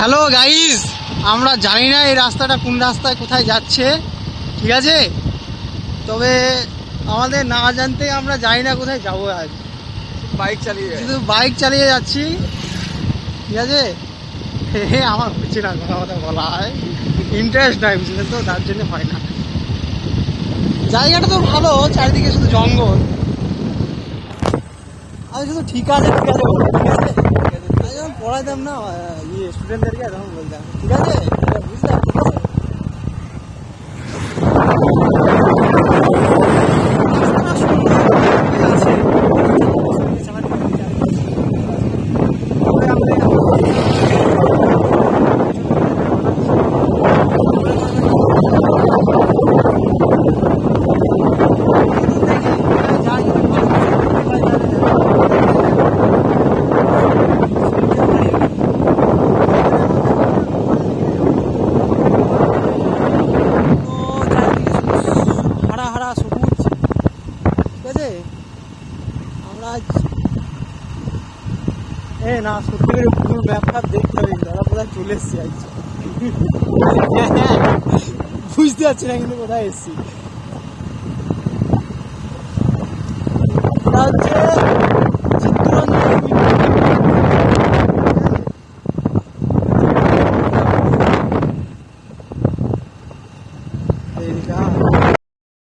Hello guys আমরা জানি না এই রাস্তাটা কোন রাস্তায় কোথায় যাচ্ছে ঠিক আছে? তবে আমাদের না জানতে আমরা জানি না কোথায় যাব আজ। বাইক চালিয়ে শুধু বাইক চালিয়ে যাচ্ছি ঠিক আছে? হে হে, আমার হচ্ছে না কথা কথা বলা হয় ইন্টারেস্ট নাই বুঝলে তো তার জন্য হয় না। জায়গাটা তো ভালো চারিদিকে শুধু জঙ্গল। আমি শুধু ঠিক আছে ঠিক আছে। পড়াইতাম না ইয়ে স্টুডেন্টদেরকে তখন বলতাম। ঠিক আছে? বুঝলাম। আমরা এ না সত্যি করে পুরো ব্যাপার দেখতে হবে দাদা কোথায় চলে এসছি আজ বুঝতে পারছি না কিন্তু কোথায় এসছি Yeah.